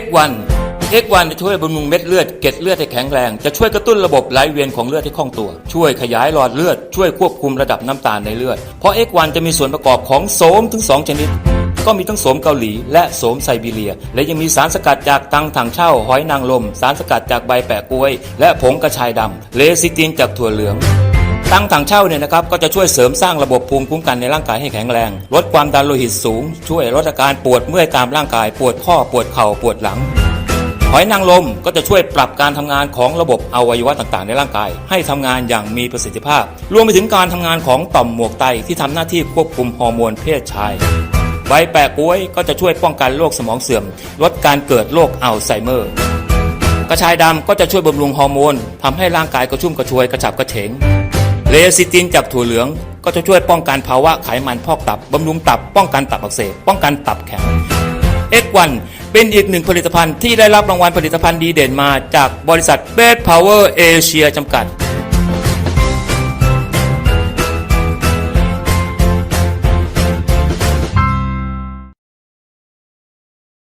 X1 X1 จะช่วยบำรุงเม็ดเลือดเกล็ดเลือดให้แข็งแรง จะช่วยกระตุ้นระบบไหลเวียนของเลือดให้คล่องตัว ช่วยขยายหลอดเลือด ช่วยควบคุมระดับน้ำตาลในเลือด เพราะ X1 จะมีส่วนประกอบของโสมถึง 2 ชนิด ก็มีทั้งโสมเกาหลีและโสมไซบีเรีย และยังมีสารสกัดจากตังถังเช่าหอยนางรมสารสกัดจากใบแปะกล้วย และผงกระชายดำเลซิตินจากถั่วเหลือง ตั้งถังเช่าเนี่ยนะครับก็จะช่วยเสริมสร้างระบบภูมิคุ้มกันในร่างกายให้แข็งแรง ลดความดันโลหิตสูง ช่วยลดอาการปวดเมื่อยตามร่างกาย ปวดข้อปวดเข่าปวดหลัง หอยนางรมก็จะช่วยปรับการทำงานของระบบอวัยวะต่างๆ ในร่างกาย ให้ทำงานอย่างมีประสิทธิภาพ รวมไปถึงการทำงานของต่อมหมวกไตที่ทำหน้าที่ควบคุมฮอร์โมนเพศชายใบแปะกล้วยก็จะช่วยป้องกันโรคสมองเสื่อม ลดการเกิดโรคอัลไซเมอร์ กระชายดำก็จะช่วยบำรุงฮอร์โมนทำให้ร่างกายกระชุ่มกระชวยกระฉับกระเฉง เลซิตินจากถั่วเหลืองก็จะช่วยป้องกันภาวะไขมันพอกตับบำรุงตับ ป้องกันตับอักเสบป้องกันตับแข็งเอส1เป็นอีกหนึ่งผลิตภัณฑ์ที่ได้รับรางวัลผลิตภัณฑ์ดีเด่นมาจากบริษัทเบสพาวเวอร์เอเชียจำกัด